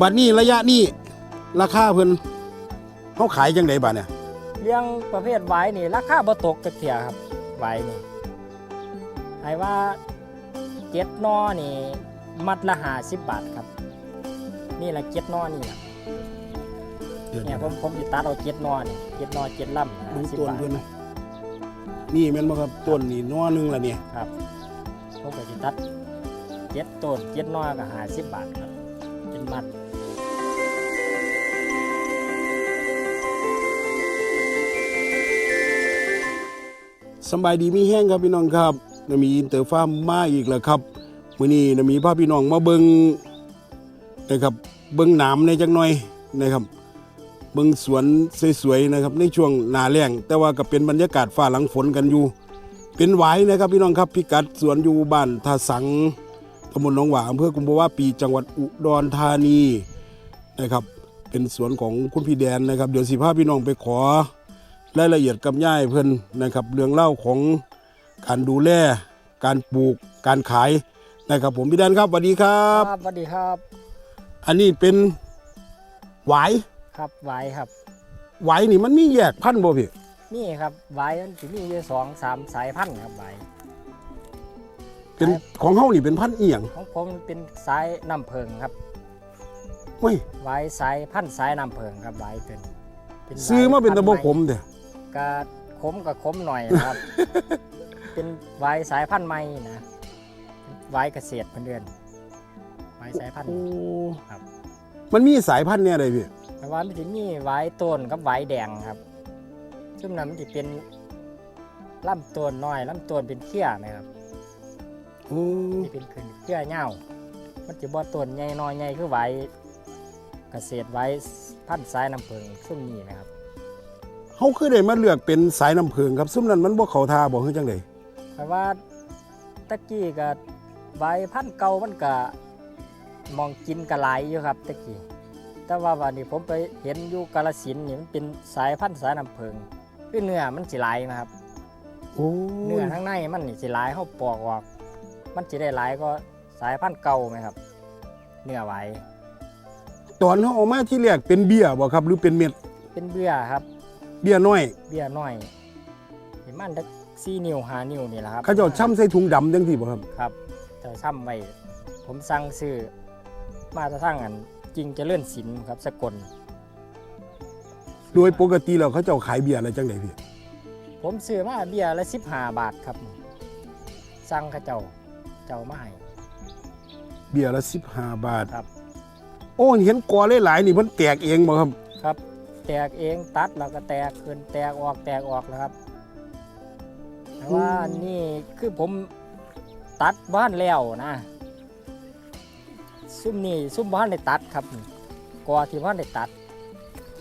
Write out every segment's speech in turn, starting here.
บัดนี้ระยะนี้ราคาเพิ่นเฮาขายจังไดบัดเนี่ยเลี้ยงประเภทไว้นี่ ราคาบ่ตกจักเที่ยครับไว้นี่ให้ว่าเจ็ดนอนี่ มัดละ50บาทครับ นี่แหละเจ็ดนอนี่ล่ะเดี๋ยวเนี่ยผมผมสิตัดเอาเจ็ดนอนี่เจ็ดนอเจ็ดลำดู50ต้นบาทเพิ่นนะนี่แม่นบ่ครับต้นนี่นอหนึงละเนี่ยครับผมก็สิตัดเจ็ดต้นเจ็ดนอก็50บาทครับเป็นมัด สบายดีมีแห้งครับพี่น้องครับนมีอินเตอร์ฟาร์มมาอีกแล้วครับมื้อนี้นมีพาพี่น้องมาเบิงนะครับเบิงหนามในจักหน่อยนะครับ เบิงสวนสวยๆนะครับ ในช่วงหนาแล้งแต่ว่าก็เป็นบรรยากาศฟ้าหลังฝนกันอยู่ เป็นหวายนะครับพี่น้องครับพิกัดสวนอยู่บ้านท่าสังตำบลหนองหวาอำเภอกุมภาวะปีจังหวัดอุดรธานีนะครับ เป็นสวนของคุณพี่แดนนะครับ เดี๋ยวสิพาพี่น้องไปขอ รายละเอียดกับย่ายเพิ่นนะครับ เรื่องเล่าวของการดูแล การปลูกการขายนะครับผมพี่แดนครับสวัสดีครับสวัสดีครับ อันนี้เป็นหวายครับไว้ครับ หวายนี่มันมีแยกพันธุ์บ่พี่นี่ครับไว้มันจะมีอยู่สองสามสายพันธุ์ครับไว้เป็นของเฮานี่เป็นพันธุ์อีหยังของผมเป็นสายน้ำเพิงครับเฮ้ยไว้สายพันธุ์สายน้ำเพิงครับไว้เป็นเป็นไว้ซื้อมาเป็นตะบพักธุ์ขมเด้อ ก็ขมกับขมหน่อยนะครับ เป็นไว้สายพันธุ์ใหม่นะไว้เกษตรเพื่อนเดือนไว้สายพันธุ์โอ้ครับ มันมีสายพันธุ์เนี่ยอะไรพี่แต่ว่ามันจะมีไว้ต้นกับไว้แดงครับซึ่งนั้นมันจะเป็นลำต้นน้อยลำต้นเป็นเขี้ยนะครับโอ้ที่เป็นขึ้นเขี้ยเง่ามันจะบ่ต้นใหญ่น้อยใหญ่คือไว้เกษตรไว้พันธุ์สายน้ำเพิงซึ่งนี้นะครับ เฮาคือได้มาเลือกเป็นสายน้ำเพิงครับซุ่มนั้นมันบ่เข้าท่าบ่คือจังไดเพราะว่าตะกี้ก็ใบพันธุ์เก่ามันก็มองกินกระไหลายอยู่ครับตะกี้แต่ว่าวันนี้ผมไปเห็นอยู่กาลสินธุ์นี่มันเป็นสายพันธุ์สายน้ำเพิงคือเนื้อมันสิหลายนะครับโอ้เนื้อข้างในมันนี่สิหลายเขาปอกออก มันจะได้หลายก็สายพันธุ์เก่าไหมครับ เนื้อไหวตอนเฮาเอามาที่แรกเป็นเบี้ยบ่ครับ หรือเป็นเม็ดเป็นเบี้ยครับ เบี้ยน้อย เบี้ยน้อยประมันตักสี่นิ้วห้านิ้วนี่แหละครับเขาเจ้าช่ำใส่ถุงดำจังซี่บ่ครับ ครับแต่ซ้ำไว้ผมสั่งซื้อมาจะทั้งอันจริงเจะเลื่อนสินครับสกลโดยปกติแล้วเขาเจ้าขายเบี้ยอะไรจังไดพี่ ผมซื้อมาเบี้ยละสิบห้าบาทครับ สั่งเข้าเจ้าเจ้ามาให้เบี้ยละ15บาทครับ โอ้เห็นกอหลายๆนี่เพิ่นแตกเองบ่ครับ ครับ แตกเองตัดแล้วก็แตกขึ้นแตกออกแตกออกนะครับแต่ว่านี่คือผมตัดบ้านแล้วนะซุ่มนี่ซุ่มบ้านได้ตัดครับนี่กอที่บ้านได้ตัด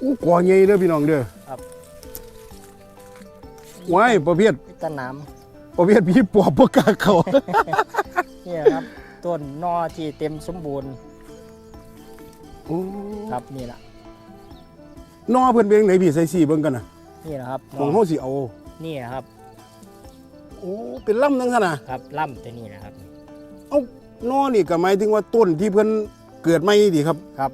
อู้กอใหญ่เด้อพี่น้องเด้อครับว้ายประเภทวิตน้ำประเภทพี่ปอบบ่กล้าเข้านี่ครับต้นนอที่เต็มสมบูรณ์โอ้ครับนี่แหละ นอเพิ่นเป็นจังไดพี่ใส่สีเบิ่งกันน่ะนี่แหละครับของเฮาสิเอานี่แหละครับ โอ้เป็นลำจังซั่นน่ะครับล่ำตัวนี้นะครับนอนี่ก็หมายถึงว่าต้นที่เพิ่นเกิดใหม่นี่ครับ ครับ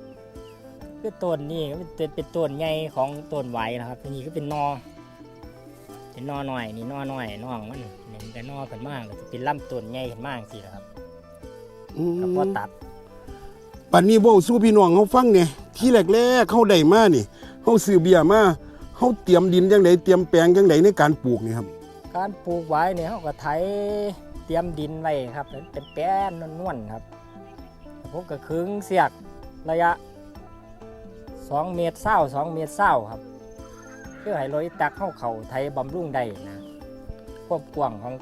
คือต้นนี่ก็เป็นเป็นต้นใหญ่ของต้นไหวนะครับตัวนี้ก็เป็นนอเป็นนอหน่อย นี่นอหน่อยน้องมันนี่มันจะนอขึ้นมากก็จะเป็นลำต้นใหญ่ขึ้นมากสิครับอืมก็พอตัด ปันนี้เว้าสู่พี่น้องเฮาฟังเนี่ยที่แรกๆเขาได้มานี่ เฮาซื้อเบียร์มาเฮาเตรียมดินจังไดเตรียมแปลงจังไดในการปลูกนี่ครับ การปลูกไว้เนี่ยเขาก็ไถเตรียมดินไว้ครับเป็นแป้นนวลๆครับผมก็ขึงเสียกระยะ 2 เมตรเศร้า2เมตรเศร้าครับ เพื่อให้รถอีตักเข้าเขาไถบำรุงได้นะควบกว้างของ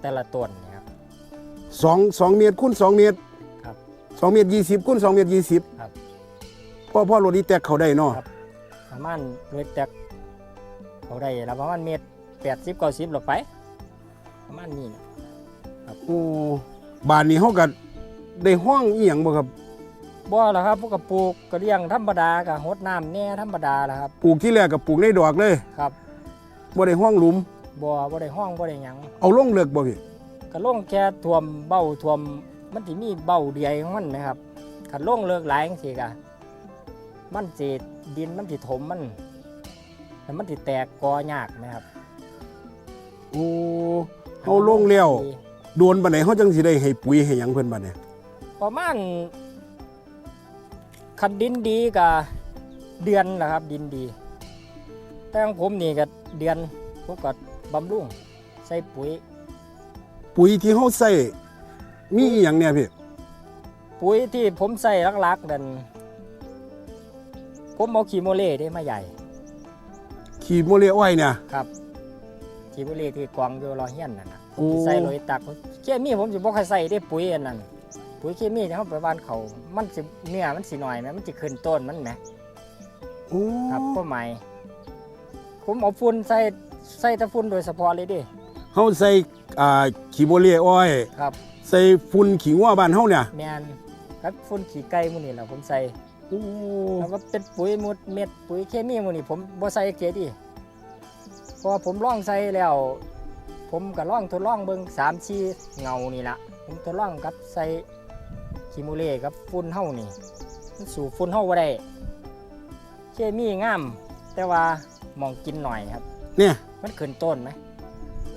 แต่ละต้นเนะครับ2 2เมตรคูณ2เมตรครับ2เมตร20คูณ2เมตร20ครับพ่อพ่อรถนี้แตกเขาได้เนาะครับ ประมาณรถอีตักเขาได้แล้วประมาณเมตรแปดสิบเก้าสิบหลบไป ประมาณนี้นะโอ้บ้านนี้เฮาก็ได้ห้องอีหยังบ่ครับบ่หรอกครับพวกกระปลูกกระเลี้ยงธรรมดากับหดน้ำแน่ธรรมดาแหละครับปลูกที่แรกก็ปลูกในดอกเลยครับบ่ได้ห้องหลุมบ่บ่ได้ห้องบ่ได้หยังเอาลงเลิกบ่พี่ก็ลงแค่ท่วมเบ้าท่วมมันสิมีเบ้าเดียของมันนะครับคันลงเลิกหลายจังซี่ก็ มันสิดินมันสิถมมันแล้วมันสิแตกกอยากนะครับโอ้เฮาลงแล้วโดนปานไหนเฮาจังสิได้ให้ปุ๋ยให้หยังเพิ่นบัดเนี่ยประมาณคันดินดีกับเดือนนะครับ ดินดี แต่ของผมนี่ก็เดือนผมก็บำรุงใส่ปุ๋ย ปุ๋ยที่เฮาใส่มีอีหยังเนี่ยพี่ปุ๋ยที่ผมใส่หลักๆนั่น ผมเอาคีโมเล่ได้มาใหญ่ ขี้โมเลอ้อยเนี่ย ครับคีโมเล่ที่กวางอยู่รอเฮียนนั่นนะโอ้ใส่โรยตักเคมีผมสิบ่ค่อยใส่ได้ปุ๋ยอันนั้นปุ๋ยเคมีที่เขาไปบ้านเขามันสิเนื้อมันสิหน่อยไหมมันสิขึ้นต้นมันไหม โอ้ครับก็หมายผมเอาฝุ่นใส่ใส่แต่ฝุ่นโดยเฉพาะเลยดิ เฮาใส่อ่าขี้โมเลอ้อยครับ ใส่ฝุ่นขี้งัวบ้านเฮาเนี่ย แมนครับฝุ่นขี้ไก่หมูนี่แหละผมใส่ โอ้แล้วก็เป็นปุ๋ยหมดเม็ดปุ๋ยเคมีหมูนี่ผมบ่ใส่เกดิเพราะว่าผมลองใส่แล้ว ผมก็ลองทดลองเบิ่งสามชีเงานี่ละผมทดลองกับใส่คีโมเลกับฝุ่นเฮานี่มันสู่ฝุ่นเฮาบ่ได้เคมีงาม แต่ว่าหมองกินหน่อยครับ เนี่ยมันขึ้นต้นไหม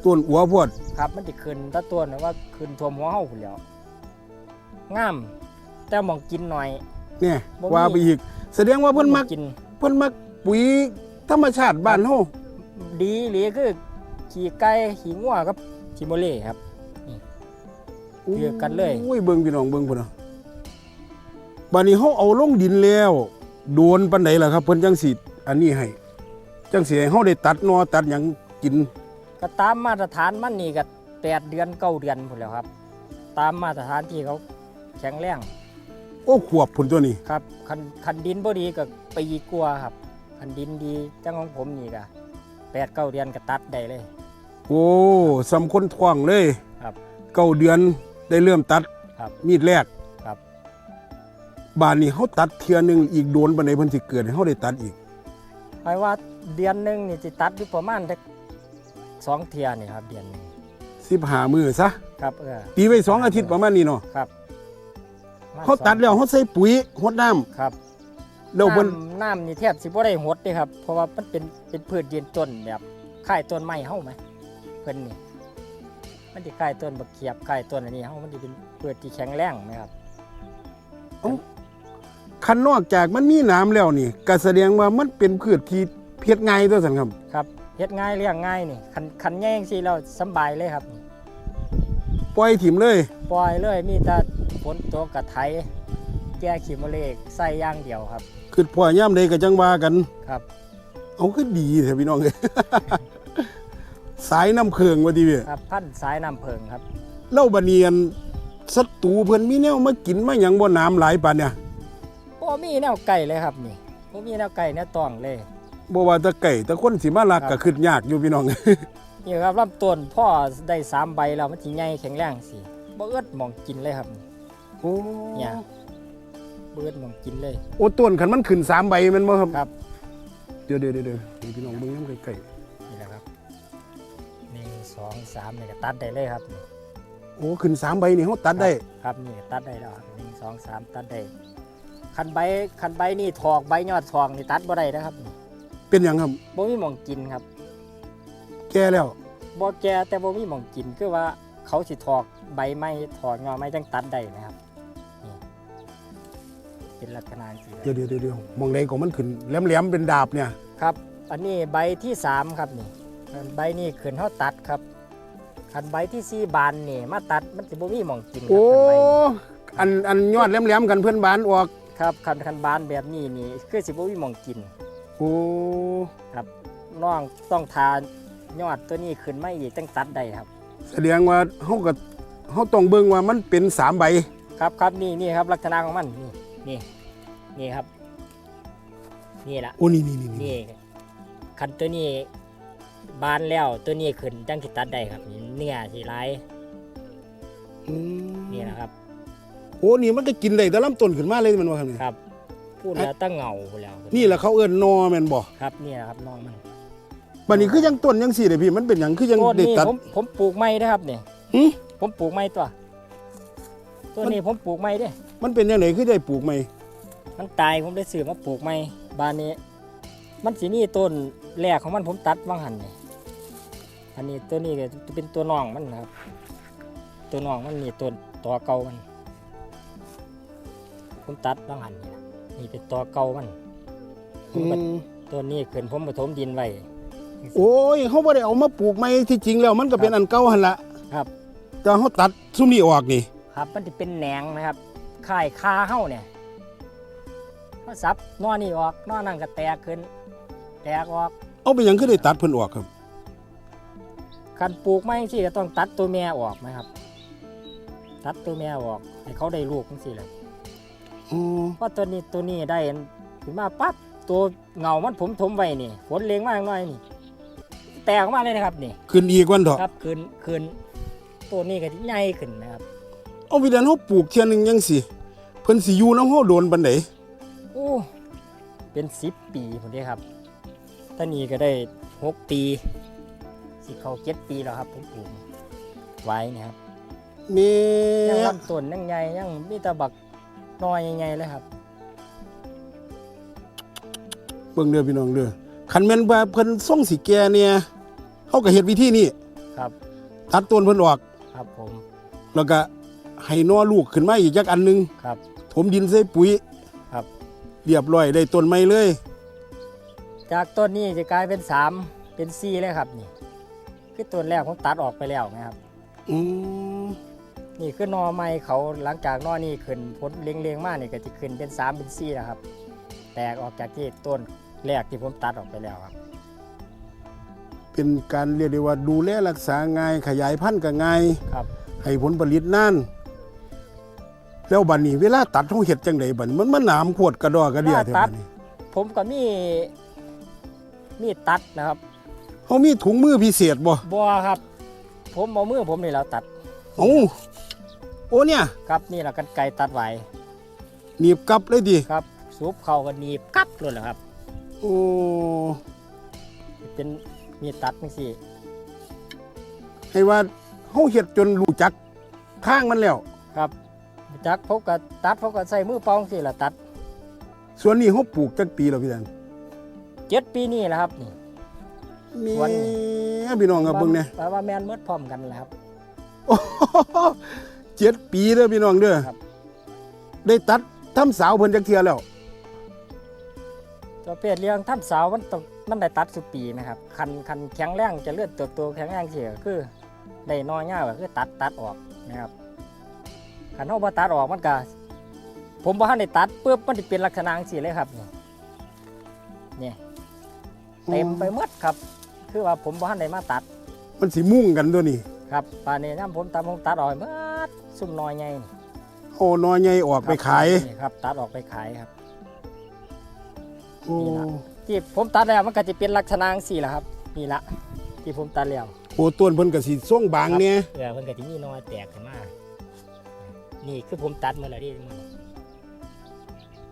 ต้นอัวโพดครับมันจะขึ้นแตะตัวนะว่าขึ้นท่วมหัวเฮาพุ่นแหล้วงาม แต่หมองกินหน่อย เนี่ยบ่มี ว่าไปอีก แสดงว่าเพิ่นมักกิน เพิ่นมักปุ๋ยธรรมชาติบ้านเฮาดีหรือคือขี่ไก่ขี่งัวกับขี่โมเล่ครับ เลือกกันเลย โอ้ยเบิ่งพี่น้องเบิ่งพุ่นน่ะบัดนี้เฮาเอาลงดินแล้ว โดนปานใดล่ะครับเพิ่นจังสิอันนี้ให้จังสิให้เฮาได้ตัดหนอตัดหยังกิน ก็ตามมาตรฐานมันนี่ก็แปดเดือนเก้าเดือนพุ่นแหล้วครับ ตามมาตรฐานที่เขาแข็งแรง โอ้ขวบพุ่นตัวนี้ครับคันคันดินบ่ดีก็ปีกลัวาครับ คันดินดีจังของผมนี่ก็แปดเก้าเดือนก็ตัดได้เลย โอ้สำคนท้องเลยครับเก้าเดือนได้เริ่มตัดครับมีดแรกครับ บานนี้เฮาตัดเทื่อหนึงอีกโดนปานใดเพิ่นสิเกิดให้เฮาได้ตัดอีก หมายว่าเดือนหนึ่งนี่จะตัดอยู่ประมาณสักสองเทียนี่ครับเดือนหนึ่ง15มื้อซะ ครับเออตีไว้สองอาทิตย์ประมาณนี้เนาะครับประมณ เฮาตัดแล้วเฮาใส่ปุ๋ยรดน้ำครับแล้วเพิ่นน้ำน้ำนี่แทบสิบ่ได้หดเลยครับเพราะว่ามันเป็นเป็นพืชยืนต้นแบบค่ายต้นไม้เฮาไหมเพิ่นนี่มันจะค่ายต้นบักเขียบค่ายต้นอันนี้เฮามันจะเป็นพืชที่แข็งแรงนะครับคันนอกจากมันมีน้ำแล้วนี่ก็แสดงว่ามันเป็นพืชที่เพียรง่ายตัวสันครับครับเฮ็ดง่ายเลี้ยงง่ายนี่คันคันแย่งสิเราสำบายเลยครับนี่ปล่อยถิ่มเลย ปล่อยเลยมีแต่ ฝนตกกระไถแก้ขี้มะเลกใส่อย่างเดียวครับคือพ่อย่ามใดก็จังว่ากันครับ เอาก็ดีแท้พี่น้องเอ้ยสายน้ำเคืองว่าดีเว้ยครับพันสายน้ำเพิงครับ เล่าบัดเนียนศัตรูเพิ่นมีแนวมากินมาหยังบ่น้ำหลายปานเนี่ยบ่มีแนวไก่เลยครับนี่บ่มีแนวไก่แนวตองเลยบ่ว่าแต่ไก่แต่คนสิมาลักครัก็บขึ้นยากอยู่พี่น้อง นี่ครับลำต้นพ่อได้สามใบแล้วมันสิใหญ่แข็งแรงสิบ่เอิดหมองกินเลยครับโอ้เนี่ยบ่เอิดหมองกินเลย โอ้ต้นคันมันขึ้นสามใบแม่นบ่ครับครับ เดี๋ยวเดี๋ยวเดี๋ยวเดี๋ยวให้พี่น้องเบิ่งน้ำไก่นี่แหละครับหนึ่งสองสามนี่ก็ตัดได้เลยครับนี่ๆโอ้ขึ้นสามใบนี่เฮาตัดได้ครับนี่ก็ตัดได้แล้วครับหนึ่งสองสามตัดได้คันใบคันใบนี่ถอกใบยอดทองนี่ตัดบ่ได้นะครับนี่เป็นหยังครับ บ่มีหมองกินครับแก่แล้วบ่แก่แต่บ่มีหมองกินคือว่าเขาสิถอกใบไม้ถอกยอดไม้จังตัดได้นะครับนี่ เป็นลักษณะจังซี่เดี๋ยวเดี๋ยวเดี๋ยวเดี๋ยวมองใดของมันขึ้นแหลมๆเป็นดาบเนี่ยครับ อันนี้ใบที่สามครับนี่ใบนี้ขึ้นเฮาตัดครับคันใบที่สี่บานนี่มาตัดมันสิบ่มีหมองกินครัโอ้คันใบนี้อันอันยอดแหลมๆกันเพื่อนบ้านออกครับคันคันบานแบบนี้นี่คือสิบ่มีหมองกินโอ้น้องต้องทานยอดตัวนี้ขึ้นมาอีกจังตัดได้ครับ แสดงว่าเฮาก็เฮาต้องเบิ่งว่ามันเป็นสามใบครับครับนี่นี่ครับลักษณะของมันนี่ นี่นี่ครับ นี่ละโอ้นี่นี่นี่นี่นี่คันตัวนี้บานแล้วตัวนี้ขึ้นจังสิตัดได้ครับนี่เนื้อสิหลายอืมนี่นะครับ โอ้นี่มันก็กินได้แต่ลำต้นขึ้นมาเลยแมันว่าครับนี่ครับ พูดแล้วตั้งเหงาพูดแล้วนี่แหละเขาเอิ้นนอแม่นบ่ครับนี่แหละครับน้องมันบัดนี้คือยังต้นยังสี่เลยพี่มันเป็นหยังคือยังต้นได้นี้ตัดผมผมปลูกไม้นะครับเนี่ยหึผมปลูกไม้ตัว ตัวนี้ผมปลูกไม้เด้มันเป็นยังไงคือได้ปลูกใหม่มันตายผมได้ซื้อมาปลูกใหม่บานนี้ มันสีนี่ต้นแรกของมันผมตัดว่างหันนี่อันนี้ตัวนี้ก็จะเป็นตัวน้องมันนะครับ ตัวน้องมันนี่ต้นตัวเก่ามัน ผมตัดว่างหันนี่นะนี่เป็นตัวเก่ามันอืมตัวนี้ขึ้นผมผสมดินไว้โอ้ยเขาบ่ได้เอามาปลูกใหม่ที่จริงแล้วมันก็เป็นอันเก่าหั่นละครับแต่เขาตัดซุมนี้ออกนี่ ครับ มันจะเป็นแหนงนะครับค่ายคาเฮ้าเนี่ยเขาสับนอนี่ออกนอนั่นก็แตกขึ้น แตกออกเอาไปหยังคือได้ตัดเพิ่นออกครับคันปลูกไม่สิก็ต้องตัดตัวแม่ออกนะครับ ตัดตัวแม่ออกให้เขาได้ลูกจังซี่แหละอ๋อเพราะตัวนี้ตัวนี้ได้ขึ้นมาปั๊บตัวเงามันผมถมไว้นี่ฝนเลี้ยงมากน้อยนี่แตกออกมาเลยนะครับนี่ขึ้นอีกวันเถอะครับขึ้นขึ้นตัวนี้ก็ที่ใหญ่ขึ้นนะครับ เอาวิดันเฮาปลูกเที่ยหนึงจังสิเพิ่นสิอยู่นำเฮาโดนปานใดโอ้ เป็นสิบปีผมดีครับตอนนี้ก็ได้หกปี สิเขาเจ็ดปีแล้วครับผมปลูกไว้นี่ครับแม่ยังลำต้นยังใหญ่ยังมีแตะบักน้อยใหญ่ๆเลยครับ เบิ่งเด้อพี่น้องเด้อคันแม่นว่าเพิ่นส่งสิแก่เนี่ยเฮาก็เฮ็ดวิธีนี้ครับ ตัดต้นเพิ่นออกครับผม แล้วก็ ให้นอลูกขึ้นมาอีกจักอันหนึงครับ ถมดินใส่ปุ๋ยครับ เรียบร้อยได้ต้นใหม่เลยจากต้นนี้จะกลายเป็นสามเป็นสี่เลยครับนี่ คือต้นแรกผมตัดออกไปแล้วนะครับ อืมนี่คือหนอไม้เขาหลังจากหนอนี่ขึ้นพ้นเลี้ยงๆมากนี่ก็จะขึ้นเป็นสามเป็นสี่แล้วครับ แตกออกจากที่ต้นแรกที่ผมตัดออกไปแล้วครับ เป็นการเรียกได้ว่าดูแลรักษาง่ายขยายพันธุ์ก็ง่ายครับ ให้ผลผลิตนาน แล้วบัดนี้เวลาตัดเฮาเฮ็ดจังไดบัดนี้มันมันหนามขวดกระดอกกระเดียแท้บัดนี้ผมก็มีมีดตัดนะครับเฮามีถุงมือพิเศษบ่บัวครับ ผมเอามือผมนี่แล้วตัดเอ้าโอ้เนี่ย ครับนี่แหละกันไกรตัดไว้หนีบกลับเลยดิครับสูบเข้ากันหนีบกัดเลยเหรอครับโอ้เป็นมีดตัดนี่สิให้ว่าเฮาเฮ็ดจนรู้จักทางมันแล้วครับ จักพกก็ตัดพกก็ใส่มือเปองสิละตัดส่วนนี้เฮาปลูกจักปีแล้วพี่ดันเจ็ดปีนี่แหละครับนี่ มีส่วนนี้ พี่น้องครับเบิ่งเนี่ยแปลว่าแมนเมื่อพร้อมกันแหละครับ โอ้โหเจ็ดปีเด้อพี่น้องเด้อครับ ได้ตัดทำสาวเพิ่นจักเทื่อแล้ว ตัวเป็ดเลี้ยงท่านสาวมันต้องมันได้ตัดสุปีไหมครับคันคันแข็งแรงจะเลือดเติบโตแข็งแรงเสียก็คือได้น้อยเงาก็คือตัดตัดออกนะครับ คันเขาบ่ตัดออกมันก็ผมบ่ทันได้ตัดปุ๊บมันจะเป็นลักษณะจังซี่เลยครับนี่นี่เต็มไปหมดครับ คือว่าผมบ่ทันได้มาตัด มันสิมุ่งกันตัวนี้ครับป่านนี้น้ำผมตัดผมตัดออกหมดซุ่มน้อยไงนี่โอ้น้อยใหญ่ออกไปขายนี่ครับ ตัดออกไปขายครับโอ้นี่ล่ะที่ผมตัดแล้วมันก็จะเป็นลักษณะจังซี่แหละครับนี่ละที่ผมตัดแล้วโอ้ต้นเพิ่นก็สิส่งบางเนี่ยเออมันก็จะมีน้อยแตกขึ้นมา นี่คือผมตัดมาแล้วดิมัน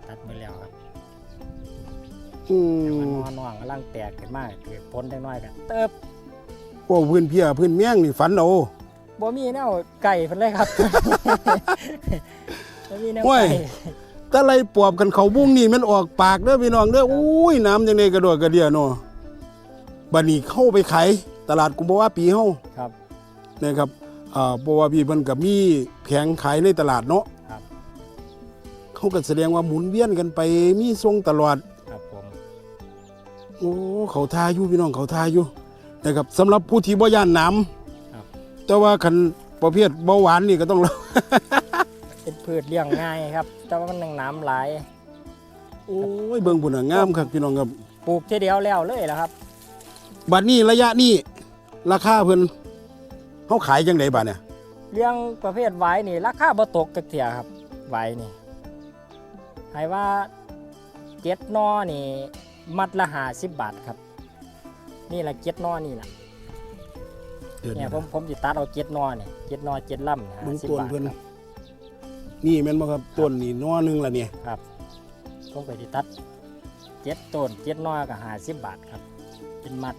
ตัดมาแล้วครับอืมันมนอนน่องกำลังแตกขึ้นมาเกิดพ้นจังน้อยกันเติบโอ้พื้นเพียพื้นแมงนี่ฝันเอา บ่มีแนวไก่เพิ่นเลยครับ บ่มีแนวโอ้ไก่ย แต่ไรปอบกันเขาบุ้งนี่มันออกปากเด้อพี่น้องเด้ออุ้ยน้ำจังไดกระโดดกระเดียเนาะบัดนี้เข้าไปขายตลาดกุมภาวะปีเฮาครับนะครับ อ่าเพราะว่าพี่เพิ่นก็มีแผงขายในตลาดเนาะครับ เขาก็แสดงว่าหมุนเวียนกันไปมีทรงตลอด ครับผมโอ้เขาทาอยู่พี่น้องเขาทาอยู่นะครับสำหรับผู้ที่บ่ย่านน้ำแต่ว่าคันประเภทเบาหวานนี่ก็ต้องระ เป็นพืชเลี้ยงง่ายครับ แต่ว่ามันยังน้ำหลายโอ้ยเบิ่งพุ่นน่ะงามครับพี่น้องครับปลูกทีเดียวแล้วเลยแล้วครับ บัดนี้ระยะนี้ราคาเพิ่น เฮาขายจังไดบัดเนี่ยเลี้ยงประเภทไว้นี่ราคาบ่ตกจักเที่ยครับไว้นี่ให้ว่าเจ็ดนอนี่มัดละห้าสิบบาทครับ นี่แหละเจ็ดนอนี่แหละเดี๋ยวเนี่ยๆผมผมจะตัดเอาเจ็ดนอเนี่ยเจ็ดนอเจ็ดลำเบิ่ห้างสิบต้นบาทเพิ่นครับนี่แม่นบ่ครับต้นนี่นอหนึงละเนี่ยผมก็จะตัดเจ็ดต้นเจ็ดนอก็ห้าสิบบาทครับ เป็นมัด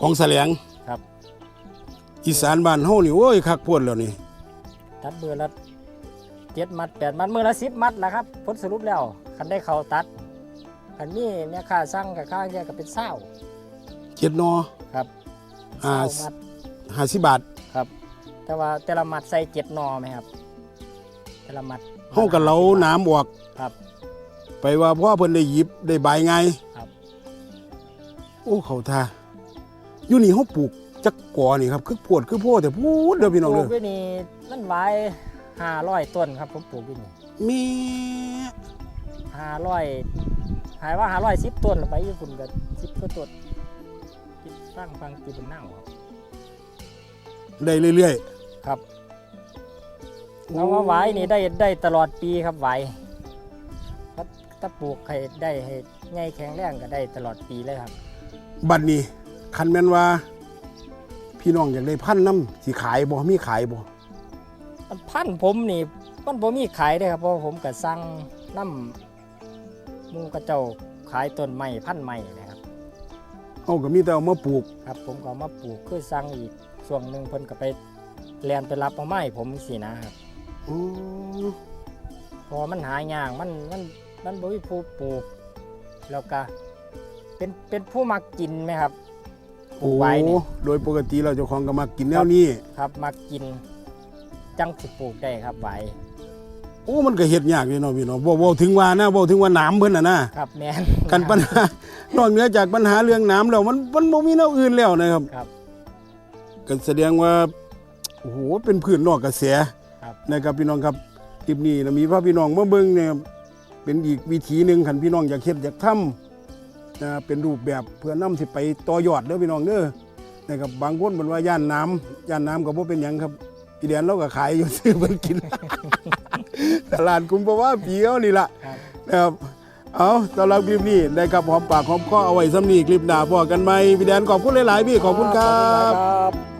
ของแสลงครับ อีสานบ้านเฮานี่โอ้ยคักโพดแล้วนี่ตัดเบอร์ละเจ็ดมัดแปดมัดมือละสิบมัดละครับผลสรุปแล้วคันได้เขาตัดคันนี้แม่ค่าสั่งกับค่าแยกก็เป็นเศร้าเจ็ดนอครับอ่าเศร้ามัดห้าสิบบาทครับ แต่ว่าแต่ละมัดใส่เจ็ดหนอไหมครับ แต่ละมัดเฮากับเราน้ำออกครับ ไปว่าพ่อเพิ่นได้หยิบได้ใบไงครับ โอ้เขาท่าอยู่นี่เฮาปลูก จักกอนี่ครับคือโพดคือโพดแต่พูดเด้อพี่น้องปลูเด้กอไว้นี่มันไว้ห้าร้อยต้นครับผมปลูกไว้นี่มีห้าร้อยหายว่าห้าร้อยสิบต้นไปญี่ปุ่นก็สิบก็ต้นติดสร้างฟังตีเป็นเน่าครับได้เรื่อยครับๆเอาว่าไหวายนี่ได้ได้ตลอดปีครับไหวายถ้าถ้าปลูกให้ได้ให้ง่ายแข็งแรงก็ได้ตลอดปีเลยครับ บัดนี้คันแม่นว่า พี่น้องอยากได้พันธุ์น้ำสิขายบ่มีขายบ่มันพันธุ์ผมนี่มันผมมีขายได้อครับเพราะผมก็สั่งน้ำหมูกระเจ้าขายต้นไม้พันธุ์ไม้นะครับเฮาก็มีแต่เอามาปลูกครับ ผมก็เอามาปลูกคือสั่งอีกช่วงหนึ่งเพิ่นก็ไปแลนไปรับเอาไม้ผมสินะครับอ๋อเพอมันหายากมันมันมันบ่มีผู้ปลูกแล้วก็เป็นเป็นผู้มักกินไหมครับ ปลูโอ้กไว้นี่โดยปกติเราเจ้าของก็มากินแนวนี้ครับมักกินจังสิปลูกได้ครับไว้โอ้มันก็เฮ็ดยากเลยเนาะพี่น้องบ่บ่ถึงว่านะบ่ถึงว่าน้ำเพิ่นน่ะนะครับแม่นกันปัญหานอกเหนือจากปัญหาเรื่องน้ำแล้วมันมันบ่มีแนวอื่นแล้วนะครับครับก็แสดงว่าโอ้โหเป็นพื้นนอกกระแสครับนะครับพี่น้องครับคลิปนี้นะมีพระพี่น้องมาเบิ่งเนี่ยเป็นอีกวิธีหนึ่งคันพี่น้องอยากเฮ็ดอยากทำนะ เป็นรูปแบบเพื่อนำสิไปต่อยอดเด้อพี่น้องเด้อนะครับบางคนบอกว่าย่านน้ำย่านน้ำก็บ่เป็นหยังครับพี่แดนเราก็ขายอยู่ซื้อเพิ่นกิน ตลาดกุมภาวะปีเฮานี่ล่ะครับ นะครับเอาสำหรับคลิปนี้ได้ครับหอมปากหอมคอเอาไว้สำนีคลิปหน้าพอกันไหมพี่แดนขอบคุณหลายๆพี่ขอบคุณครัขอบคุณบครับ